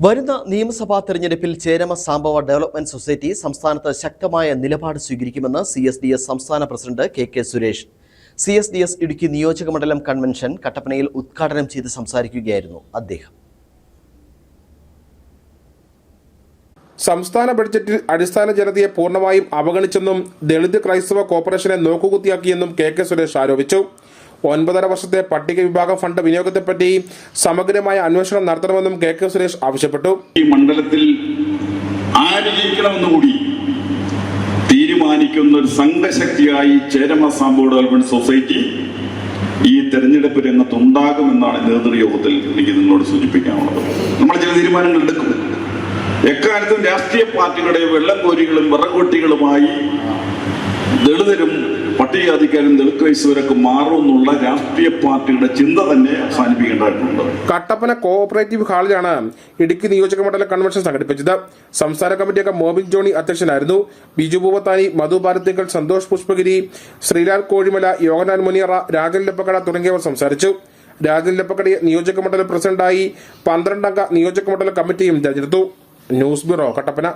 വരുന്ന നിയമസഭാ തെരഞ്ഞെടുപ്പിൽ ചേരമ സാംബവ ഡെവലപ്മെന്റ് സൊസൈറ്റി സംസ്ഥാനത്ത് ശക്തമായ നിലപാട് സ്വീകരിക്കുമെന്ന് സി എസ് ഡി എസ് സംസ്ഥാന president K K Suresh. C S D S Idukki നിയോജക മണ്ഡലം കൺവെൻഷൻ കട്ടപ്പനയിൽ ഉദ്ഘാടനം ചെയ്ത് സംസാരിക്കുകയായിരുന്നു അദ്ദേഹം. സംസ്ഥാന ബഡ്ജറ്റിൽ അടിസ്ഥാന ജനതയെ പൂർണമായും അവഗണിച്ചെന്നും ദളിത് ക്രൈസ്തവ കോർപ്പറേഷനെ നോക്കുകുത്തിയാക്കിയെന്നും കെ കെ സുരേഷ് ആരോപിച്ചു. ഒൻപതര വർഷത്തെ പട്ടിക വിഭാഗം ഫണ്ട് വിനിയോഗത്തെപ്പറ്റി സമഗ്രമായ അന്വേഷണം നടത്തണമെന്നും കെ കെ സുരേഷ് ആവശ്യപ്പെട്ടു. ഈ മണ്ഡലത്തിൽ ആര് തീരുമാനിക്കുന്ന ഒരു സംഘശക്തിയായി ചേരമ സാമ്പോ ഡെവലപ്മെന്റ് സൊസൈറ്റി ഈ തെരഞ്ഞെടുപ്പ് രംഗത്തുണ്ടാകുമെന്നാണ് നേതൃയോഗത്തിൽ എനിക്ക് നിങ്ങളോട് സൂചിപ്പിക്കാനുള്ളത്. നമ്മൾ ചില തീരുമാനങ്ങൾ എടുക്കും. എക്കാലത്തും രാഷ്ട്രീയ പാർട്ടികളുടെ വെള്ളം കോരികളും വിറകൊട്ടികളുമായി ദളിതരും പട്ടികജാതിക്കാരും ദളിത് ക്രൈസ്തവരൊക്കെ മാറുമെന്നുള്ള രാഷ്ട്രീയ പാർട്ടിയുടെ ചിന്ത തന്നെ അവസാനിപ്പിക്കേണ്ടതായിട്ടുണ്ട് കട്ടപ്പന കോഓപ്പറേറ്റീവ് ഹാളിലാണ് ഇടുക്കി നിയോജക മണ്ഡല കൺവെൻഷൻ സംഘടിപ്പിച്ചത്. സംസ്ഥാന കമ്മിറ്റി അംഗം മോബിൻ ജോണി അധ്യക്ഷനായിരുന്നു. ബിജു പൂവത്താനി മധു ഭാരതികൾ സന്തോഷ് പുഷ്പഗിരി ശ്രീലാൽ കോഴിമല യോഗനാൻ മുനിയറ രാജൻ ലപ്പക്കട തുടങ്ങിയവർ സംസാരിച്ചു. രാജൻ ലപ്പക്കടയെ നിയോജക മണ്ഡലം പ്രസിഡന്റായി പന്ത്രണ്ടംഗ നിയോജക മണ്ഡല കമ്മിറ്റിയും തെരഞ്ഞെടുത്തു. News bureau Kattappana.